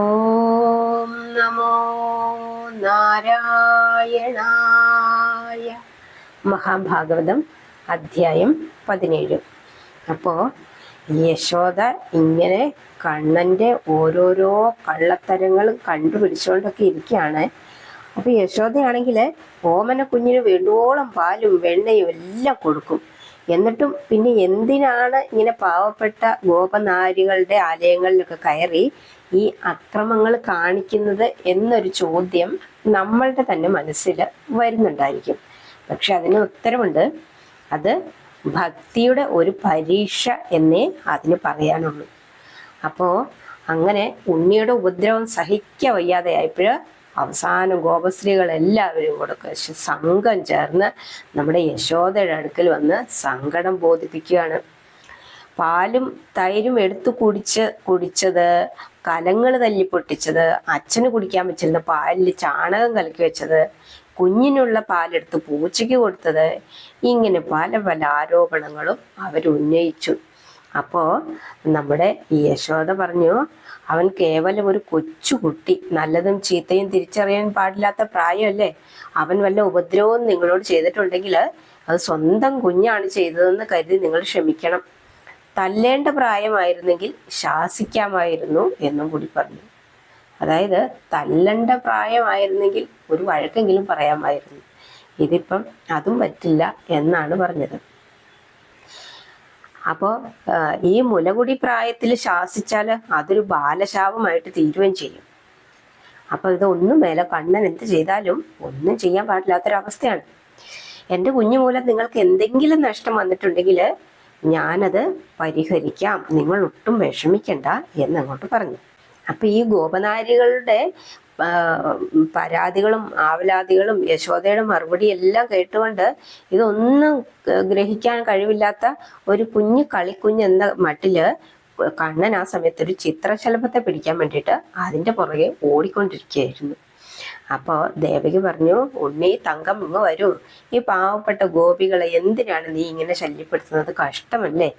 ഓം നമോ നാരായണായ. മഹാഭാഗവതം അധ്യായം പതിനേഴ്. അപ്പോൾ യശോദ ഇങ്ങനെ കണ്ണന്റെ ഓരോരോ കള്ളത്തരങ്ങളും കണ്ടുപിടിച്ചുകൊണ്ടൊക്കെ ഇരിക്കുകയാണ്. അപ്പോൾ യശോദയാണെങ്കിൽ ഓമന കുഞ്ഞിന് വേണ്ടോളം പാലും വെണ്ണയും എല്ലാം കൊടുക്കും. എന്നിട്ടും പിന്നെ എന്തിനാണ് ഇങ്ങനെ പാവപ്പെട്ട ഗോപനാരികളുടെ ആലയങ്ങളിലൊക്കെ കയറി ഈ അക്രമങ്ങൾ കാണിക്കുന്നത് എന്നൊരു ചോദ്യം നമ്മളുടെ തന്നെ മനസ്സിൽ വരുന്നുണ്ടായിരിക്കും. പക്ഷെ അതിന് ഉത്തരമുണ്ട്. അത് ഭക്തിയുടെ ഒരു പരീക്ഷ എന്നേ അതിന് പറയാനുള്ളൂ. അപ്പോൾ അങ്ങനെ ഉണ്ണിയുടെ ഉപദ്രവം സഹിക്ക വയ്യാതെ ആയപ്പോൾ അവസാനം ഗോപശ്രീകൾ എല്ലാവരും കൂടെ സംഘം ചേർന്ന് നമ്മുടെ യശോദയുടെ അടുക്കൽ വന്ന് സങ്കടം ബോധിപ്പിക്കുകയാണ്. പാലും തൈരും എടുത്തു കുടിച്ച് കുടിച്ചത് കലങ്ങൾ തല്ലി പൊട്ടിച്ചത് അച്ഛന് കുടിക്കാൻ വെച്ചിരുന്ന പാലിൽ ചാണകം കലക്കി വെച്ചത് കുഞ്ഞിനുള്ള പാലെടുത്ത് പൂച്ചയ്ക്ക് കൊടുത്തത് ഇങ്ങനെ പല പല ആരോപണങ്ങളും അവരുന്നയിച്ചു അപ്പോൾ നമ്മുടെ യശോദ പറഞ്ഞു അവൻ കേവലം ഒരു കൊച്ചുകുട്ടി നല്ലതും ചീത്തയും തിരിച്ചറിയാൻ പാടില്ലാത്ത പ്രായമല്ലേ? അവൻ വല്ല ഉപദ്രവവും നിങ്ങളോട് ചെയ്തിട്ടുണ്ടെങ്കിൽ അത് സ്വന്തം കുഞ്ഞാണ് ചെയ്തതെന്ന് കരുതി നിങ്ങൾ ക്ഷമിക്കണം. തല്ലേണ്ട പ്രായമായിരുന്നെങ്കിൽ ശാസിക്കാമായിരുന്നു എന്നും കൂടി പറഞ്ഞു. അതായത് തല്ലണ്ട പ്രായമായിരുന്നെങ്കിൽ ഒരു വഴക്കെങ്കിലും പറയാമായിരുന്നു. ഇതിപ്പം അതും പറ്റില്ല എന്നാണ് പറഞ്ഞത്. അപ്പോൾ ഈ മുലകുടി പ്രായത്തിൽ ശാസിച്ചാൽ അതൊരു ബാലശാപമായിട്ട് തീരുകയും ചെയ്യും. അപ്പോൾ ഇതൊന്നും മേലെ കണ്ണൻ എന്ത് ചെയ്താലും ഒന്നും ചെയ്യാൻ പാടില്ലാത്തൊരവസ്ഥയാണ്. എന്റെ കുഞ്ഞു മൂലം നിങ്ങൾക്ക് എന്തെങ്കിലും നഷ്ടം വന്നിട്ടുണ്ടെങ്കിൽ ഞാനത് പരിഹരിക്കാം. നിങ്ങൾ ഒട്ടും വിഷമിക്കണ്ട എന്നങ്ങോട്ട് പറഞ്ഞു. അപ്പൊ ഈ ഗോപനാരികളുടെ പരാതികളും ആവലാതികളും യശോദയുടെ മറുപടി എല്ലാം കേട്ടുകൊണ്ട് ഇതൊന്നും ഗ്രഹിക്കാൻ കഴിവില്ലാത്ത ഒരു കുഞ്ഞു കളിക്കുഞ്ഞ് എന്ന മട്ടിൽ കണ്ണൻ ആ സമയത്ത് ഒരു ചിത്രശലഭത്തെ പിടിക്കാൻ വേണ്ടിയിട്ട് അതിന്റെ പുറകെ ഓടിക്കൊണ്ടിരിക്കുകയായിരുന്നു. അപ്പോൾ ദേവകി പറഞ്ഞു ഉണ്ണി തങ്കം ഇങ്ങ് വരൂ. ഈ പാവപ്പെട്ട ഗോപികളെ എന്തിനാണ് നീ ഇങ്ങനെ ശല്യപ്പെടുത്തുന്നത്? കഷ്ടമല്ലേ?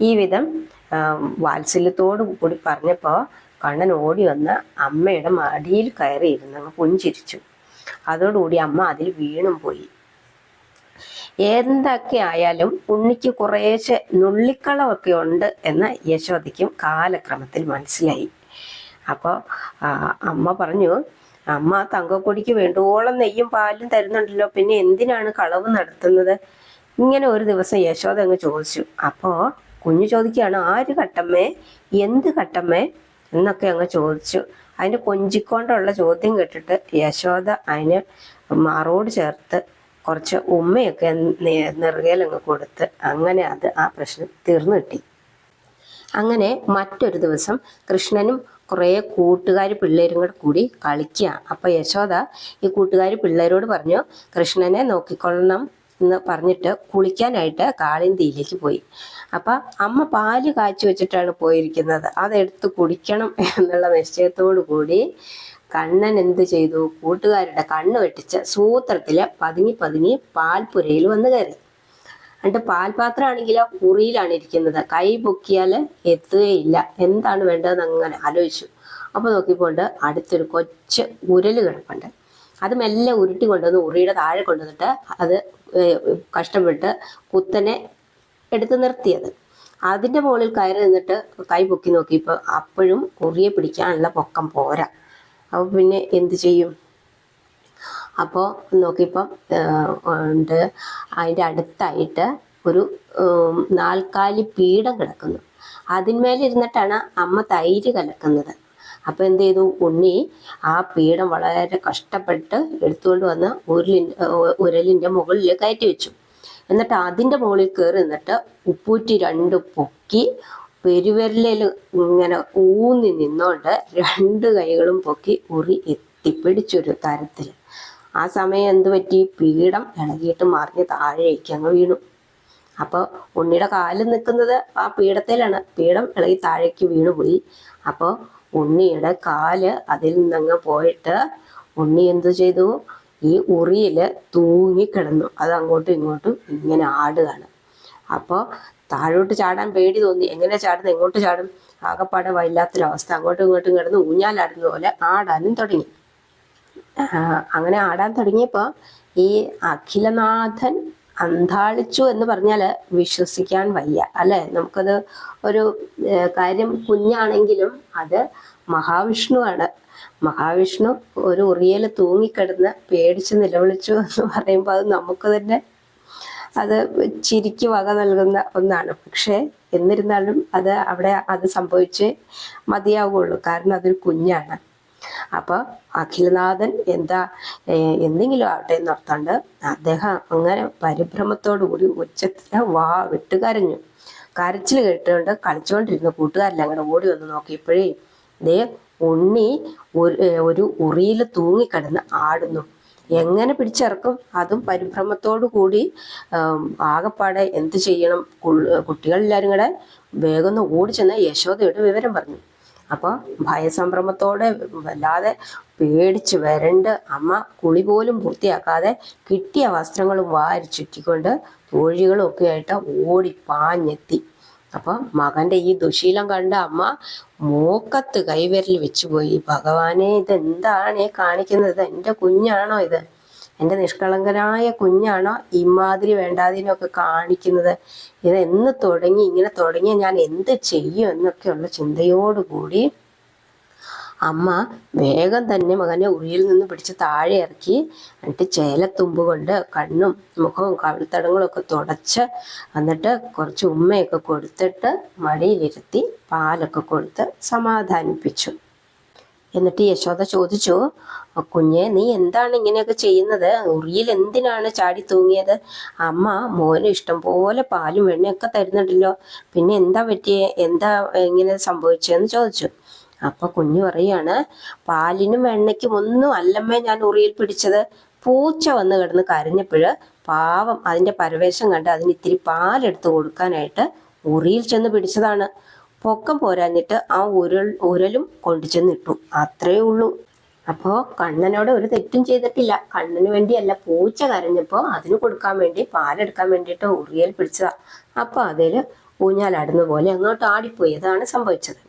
ഈ വിധം വാത്സല്യത്തോടു കൂടി പറഞ്ഞപ്പോൾ കണ്ണൻ ഓടി വന്ന് അമ്മയുടെ മടിയിൽ കയറിയിരുന്നു അങ്ങ് പുഞ്ചിരിച്ചു. അതോടുകൂടി അമ്മ അതിൽ വീണും പോയി. എന്തൊക്കെ ആയാലും ഉണ്ണിക്ക് കുറേശ്ശെ നുള്ളിക്കളമൊക്കെ ഉണ്ട് എന്ന് യശോദയ്ക്കും കാലക്രമത്തിൽ മനസ്സിലായി. അപ്പോൾ അമ്മ പറഞ്ഞു അമ്മ തങ്കക്കൊടിക്ക് വേണ്ടുവോളം നെയ്യും പാലും തരുന്നുണ്ടല്ലോ. പിന്നെ എന്തിനാണ് കളവ് നടത്തുന്നത്? ഇങ്ങനെ ഒരു ദിവസം യശോദ അങ്ങ് ചോദിച്ചു. അപ്പോൾ കുഞ്ഞു ചോദിക്കുകയാണ് ആര് കട്ടമ്മേ? എന്ത് കട്ടമ്മേ? എന്നൊക്കെ അങ്ങ് ചോദിച്ചു. അതിന് കൊഞ്ചിക്കൊണ്ടുള്ള ചോദ്യം കേട്ടിട്ട് യശോദ അതിന് മാറോട് ചേർത്ത് കുറച്ച് ഉമ്മയൊക്കെ നെറുകയിലങ്ങ് കൊടുത്ത് അങ്ങനെ അത് ആ പ്രശ്നം തീർന്നു കിട്ടി. അങ്ങനെ മറ്റൊരു ദിവസം കൃഷ്ണനും കുറേ കൂട്ടുകാർ പിള്ളേരും കൂടെ കൂടി കളിക്കുക അപ്പോൾ യശോദ ഈ കൂട്ടുകാർ പിള്ളേരോട് പറഞ്ഞു കൃഷ്ണനെ നോക്കിക്കൊള്ളണം എന്ന് പറഞ്ഞിട്ട് കുളിക്കാനായിട്ട് കാളിന്തിയിലേക്ക് പോയി. അപ്പം അമ്മ പാൽ കാച്ചി വെച്ചിട്ടാണ് പോയിരിക്കുന്നത്. അതെടുത്ത് കുടിക്കണം എന്നുള്ള നിശ്ചയത്തോടു കൂടി കണ്ണൻ എന്ത് ചെയ്തു? കൂട്ടുകാരുടെ കണ്ണ് വെട്ടിച്ച് സൂത്രത്തിൽ പതുങ്ങി പതുങ്ങി പാൽപ്പുരയിൽ വന്ന് കയറി. എന്നിട്ട് പാൽപാത്രം ആണെങ്കിലോ കുറിയിലാണ് ഇരിക്കുന്നത്. കൈ പൊക്കിയാൽ എത്തുകയില്ല. എന്താണ് വേണ്ടതെന്ന് അങ്ങനെ ആലോചിച്ചു. അപ്പോൾ നോക്കിക്കൊണ്ട് അടുത്തൊരു കൊച്ച് ഉരൽ കിടപ്പുണ്ട്. അത് മെല്ലെ ഉരുട്ടി കൊണ്ടുവന്ന് ഉറിയുടെ താഴെ കൊണ്ടുവന്നിട്ട് അത് കഷ്ടപ്പെട്ട് കുത്തനെ എടുത്ത് നിർത്തിയത്. അതിന്റെ മുകളിൽ കയറി നിന്നിട്ട് കൈ പൊക്കി നോക്കിയപ്പോൾ അപ്പോഴും ഉറിയെ പിടിക്കാനുള്ള പൊക്കം പോരാ. അപ്പോൾ പിന്നെ എന്ത് ചെയ്യും? അപ്പോൾ നോക്കിയപ്പം ഉണ്ട്. അതിന്റെ അടുത്തായിട്ട് ഒരു നാൽക്കാലി പീഠം കിടക്കുന്നു. അതിന്മേലിരുന്നിട്ടാണ് അമ്മ തൈര് കലക്കുന്നത്. അപ്പോൾ എന്ത് ചെയ്തു? ഉണ്ണി ആ പീഠം വളരെ കഷ്ടപ്പെട്ട് എടുത്തുകൊണ്ട് വന്ന് ഉരലിന്റെ ഉരലിന്റെ മുകളിൽ കയറ്റി വെച്ചു. എന്നിട്ട് അതിന്റെ മുകളിൽ കയറി നിന്നിട്ട് ഉപ്പൂറ്റി രണ്ട് പൊക്കി പെരുവിരലിൽ ഇങ്ങനെ ഊന്നി നിന്നോണ്ട് രണ്ട് കൈകളും പൊക്കി ഉറി എത്തിപ്പിടിച്ചൊരു തരത്തിൽ ആ സമയം എന്ത് പറ്റി? പീഠം ഇളകിയിട്ട് മറിഞ്ഞ് താഴേക്ക് അങ്ങ് വീണു. അപ്പോൾ ഉണ്ണിയുടെ കാൽ നിൽക്കുന്നത് ആ പീഠത്തിലാണ്. പീഠം ഇളകി താഴേക്ക് വീണുപോയി. അപ്പോൾ ഉണ്ണിയുടെ കാൽ അതിൽ നിന്നങ്ങ് പോയിട്ട് ഉണ്ണി എന്തു ചെയ്തു? ഈ ഉറിയിൽ തൂങ്ങിക്കിടന്നു അത് അങ്ങോട്ടും ഇങ്ങോട്ടും ഇങ്ങനെ ആടുകയാണ്. അപ്പോൾ താഴോട്ട് ചാടാൻ പേടി തോന്നി. എങ്ങനെ ചാടുന്നത് എങ്ങോട്ട് ചാടും? ആകപ്പാടെ വല്ലാത്തൊരവസ്ഥ. അങ്ങോട്ടും ഇങ്ങോട്ടും കിടന്ന് ഊഞ്ഞാലാടുന്ന പോലെ ആടാനും തുടങ്ങി. അങ്ങനെ ആടാൻ തുടങ്ങിയപ്പോൾ ഈ അഖിലനാഥൻ അന്താളിച്ചു എന്ന് പറഞ്ഞാൽ വിശ്വസിക്കാൻ വയ്യ അല്ലെ? നമുക്കത് ഒരു കാര്യം കുഞ്ഞാണെങ്കിലും അത് മഹാവിഷ്ണു ആണ് മഹാവിഷ്ണു ഒരു ഉറിയൽ തൂങ്ങിക്കിടന്ന് പേടിച്ച് നിലവിളിച്ചു എന്ന് പറയുമ്പോൾ അത് നമുക്ക് തന്നെ അത് ചിരിക്ക് വക നൽകുന്ന ഒന്നാണ്. പക്ഷേ എന്നിരുന്നാലും അത് അവിടെ അത് സംഭവിച്ച് മതിയാവുകയുള്ളൂ കാരണം അതൊരു കുഞ്ഞാണ്. അപ്പോൾ അഖിലനാഥൻ എന്താ എന്തെങ്കിലും ആവട്ടെ എന്നോർത്തോണ്ട് അദ്ദേഹം അങ്ങനെ പരിഭ്രമത്തോടു കൂടി ഉച്ചത്തിൽ വാ വിട്ട് കരഞ്ഞു. കരച്ചിൽ കേട്ടുകൊണ്ട് കളിച്ചുകൊണ്ടിരുന്ന കൂട്ടുകാരിൽ അങ്ങനെ ഓടി വന്ന് നോക്കിയപ്പോഴേ ദേ ഉണ്ണി ഒരു ഒരു ഉറിയിൽ തൂങ്ങിക്കിടന്ന് ആടുന്നു. എങ്ങനെ പിടിച്ചിറക്കും? അതും പരിഭ്രമത്തോടു കൂടി ആകപ്പാടെ എന്ത് ചെയ്യണം? കുട്ടികളെല്ലാവരും കൂടെ വേഗം ഒന്ന് ഓടി ചെന്ന് യശോദയോട് വിവരം പറഞ്ഞു. അപ്പോൾ ഭയസംഭ്രമത്തോടെ വല്ലാതെ പേടിച്ച് വരണ്ട് അമ്മ കുളി പോലും പൂർത്തിയാക്കാതെ കിട്ടിയ വസ്ത്രങ്ങളും വാരി ചുറ്റിക്കൊണ്ട് കോഴികളും ഒക്കെ ആയിട്ട് ഓടി പാഞ്ഞെത്തി. അപ്പം മകന്റെ ഈ ദുശീലം കണ്ട അമ്മ മൂക്കത്ത് കൈവിരൽ വെച്ചുപോയി. ഭഗവാനെ ഇതെന്താണ്? കാണിക്കുന്നത്? എന്റെ കുഞ്ഞാണോ ഇത്? എന്റെ നിഷ്കളങ്കനായ കുഞ്ഞാണോ ഇമാതിരി വേണ്ടാതിനൊക്കെ കാണിക്കുന്നത്? ഇത് എന്ന് തുടങ്ങി ഇങ്ങനെ തുടങ്ങിയ ഞാൻ എന്ത് ചെയ്യും എന്നൊക്കെയുള്ള ചിന്തയോടുകൂടി അമ്മ വേഗം തന്നെ മകനെ ഉള്ളിൽ നിന്ന് പിടിച്ച് താഴെ ഇറക്കി എന്നിട്ട് ചേലത്തുമ്പ് കൊണ്ട് കണ്ണും മുഖവും കവിൾത്തടങ്ങളും ഒക്കെ തുടച്ച് എന്നിട്ട് കുറച്ച് ഉമ്മയൊക്കെ കൊടുത്തിട്ട് മടിയിലിരുത്തി പാലൊക്കെ കൊടുത്ത് സമാധാനിപ്പിച്ചു. എന്നിട്ട് യശോദ ചോദിച്ചു കുഞ്ഞെ നീ എന്താണ് ഇങ്ങനെയൊക്കെ ചെയ്യുന്നത്? ഉറിയിൽ എന്തിനാണ് ചാടി തൂങ്ങിയത്? അമ്മ മോന് ഇഷ്ടം പോലെ പാലും വെണ്ണയൊക്കെ തരുന്നുണ്ടല്ലോ. പിന്നെ എന്താ പറ്റിയേ? എന്താ ഇങ്ങനെ സംഭവിച്ചതെന്ന് ചോദിച്ചു. അപ്പൊ കുഞ്ഞു പറയാണ് പാലിനും വെണ്ണയ്ക്കും ഒന്നും അല്ലമ്മേ ഞാൻ ഉറിയിൽ പിടിച്ചത്. പൂച്ച വന്ന് കിടന്ന് കരഞ്ഞപ്പോൾ പാവം അതിന്റെ പരവേശം കണ്ട് അതിന് ഇത്തിരി പാലെടുത്ത് കൊടുക്കാനായിട്ട് ഉറിയിൽ ചെന്ന് പിടിച്ചതാണ്. പൊക്കം പോരാഞ്ഞിട്ട് ആ ഉരുൾ ഉരലും കൊണ്ടു ചെന്നിട്ടു. അത്രേ ഉള്ളൂ. അപ്പോ കണ്ണനോട് ഒരു തെറ്റും ചെയ്തിട്ടില്ല. കണ്ണന് വേണ്ടിയല്ല പൂച്ച കരഞ്ഞപ്പോ അതിന് കൊടുക്കാൻ വേണ്ടി പാലെടുക്കാൻ വേണ്ടിയിട്ട് ഉറിയൽ പിടിച്ചതാ. അപ്പൊ അതിൽ ഊഞ്ഞാലാടുന്ന പോലെ അങ്ങോട്ട് ആടിപ്പോയി. അതാണ് സംഭവിച്ചത്.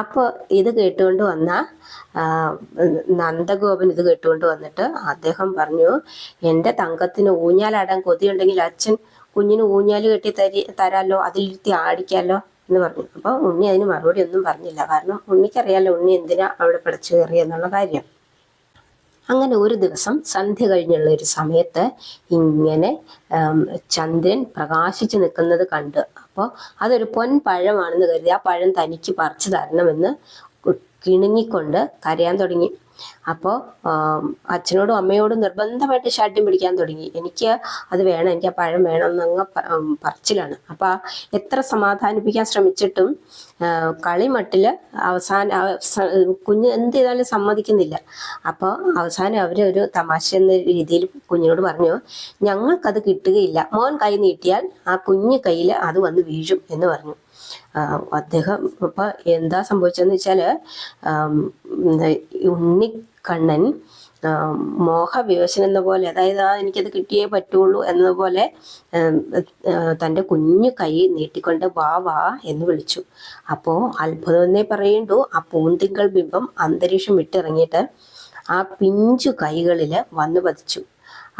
അപ്പോൾ ഇത് കേട്ടുകൊണ്ട് വന്ന നന്ദഗോപൻ ഇത് കേട്ടുകൊണ്ട് വന്നിട്ട് അദ്ദേഹം പറഞ്ഞു എന്റെ തങ്കത്തിന് ഊഞ്ഞാലാടാൻ കൊതിയുണ്ടെങ്കിൽ അച്ഛൻ കുഞ്ഞിന് ഊഞ്ഞാൽ കെട്ടി തരി തരാലോ അതിലിരുത്തി ആടിക്കാലോ. എന്ന് പറഞ്ഞു. അപ്പോൾ ഉണ്ണി അതിന് മറുപടി ഒന്നും പറഞ്ഞില്ല. കാരണം ഉണ്ണിക്കറിയാലോ ഉണ്ണി എന്തിനാ അവിടെ പിടച്ചു കയറിയെന്നുള്ള കാര്യം. അങ്ങനെ ഒരു ദിവസം സന്ധ്യ കഴിഞ്ഞുള്ള ഒരു സമയത്ത് ഇങ്ങനെ ചന്ദ്രൻ പ്രകാശിച്ചു നിൽക്കുന്നത് കണ്ട്. അപ്പോൾ അതൊരു പൊൻ പഴമാണെന്ന് കരുതി. ആ പഴം തനിക്ക് പറിച്ചു തരണമെന്ന് കിണുങ്ങിക്കൊണ്ട് കരയാൻ തുടങ്ങി. അപ്പോൾ അച്ഛനോടും അമ്മയോടും നിർബന്ധമായിട്ട് ശാഠ്യം പിടിക്കാൻ തുടങ്ങി. എനിക്ക് അത് വേണം എനിക്ക് ആ പഴം വേണം എന്നങ്ങ് പറച്ചിലാണ്. അപ്പോൾ എത്ര സമാധാനിപ്പിക്കാൻ ശ്രമിച്ചിട്ടും കളിമട്ടിൽ അവസാന കുഞ്ഞ് എന്ത് ചെയ്താലും സമ്മതിക്കുന്നില്ല. അപ്പോൾ അവസാനം അവർ ഒരു തമാശ എന്ന രീതിയിൽ കുഞ്ഞിനോട് പറഞ്ഞു ഞങ്ങൾക്കത് കിട്ടുകയില്ല. മോൻ കൈ നീട്ടിയാൽ ആ കുഞ്ഞ് കയ്യിൽ അത് വന്ന് വീഴും എന്ന് പറഞ്ഞു. അദ്ദേഹം ഇപ്പൊ എന്താ സംഭവിച്ചതെന്ന് വെച്ചാൽ ആം, ആ, മോഹവിവശൻ എന്ന പോലെ അതായത് ആ എനിക്കത് കിട്ടിയേ പറ്റുള്ളൂ എന്നതുപോലെ തന്റെ കുഞ്ഞു കൈ നീട്ടിക്കൊണ്ട് വാ വാ എന്ന് വിളിച്ചു. അപ്പോൾ അത്ഭുതം എന്നേ പറയുണ്ടു ആ പൂന്തിങ്കൾ ബിംബം അന്തരീക്ഷം വിട്ടിറങ്ങിയിട്ട് ആ പിഞ്ചു കൈകളിൽ വന്നു പതിച്ചു.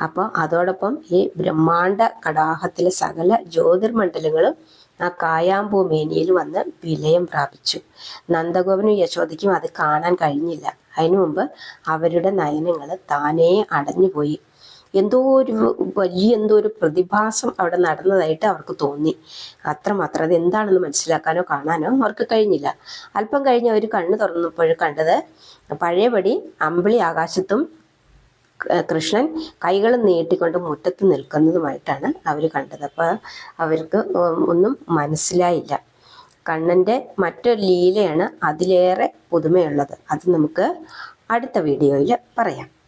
അപ്പോൾ അതോടൊപ്പം ഈ ബ്രഹ്മാണ്ട കടാഹത്തിലെ സകല ജ്യോതിർമണ്ഡലങ്ങളും ആ കായാമ്പൂ മേനിയിൽ വന്ന് വിലയം പ്രാപിച്ചു. നന്ദഗോപനും യശോദയ്ക്കും അത് കാണാൻ കഴിഞ്ഞില്ല. അതിനു മുമ്പ് അവരുടെ നയനങ്ങൾ താനേ അടഞ്ഞുപോയി. എന്തോ ഒരു വലിയ എന്തോ ഒരു പ്രതിഭാസം അവിടെ നടന്നതായിട്ട് അവർക്ക് തോന്നി. അത്രമാത്രം അത് എന്താണെന്ന് മനസ്സിലാക്കാനോ കാണാനോ അവർക്ക് കഴിഞ്ഞില്ല. അല്പം കഴിഞ്ഞ് അവർ കണ്ണു തുറന്നപ്പോൾ കണ്ടത് പഴയപടി അമ്പിളി ആകാശത്തും കൃഷ്ണൻ കൈകൾ നീട്ടിക്കൊണ്ട് മുറ്റത്ത് നിൽക്കുന്നതുമായിട്ടാണ് അവർ കണ്ടത്. അപ്പോൾ അവർക്ക് ഒന്നും മനസ്സിലായില്ല. കണ്ണന്റെ മറ്റൊരു ലീലയാണ് അതിലേറെ പുതുമയുള്ളത്. അത് നമുക്ക് അടുത്ത വീഡിയോയിൽ പറയാം.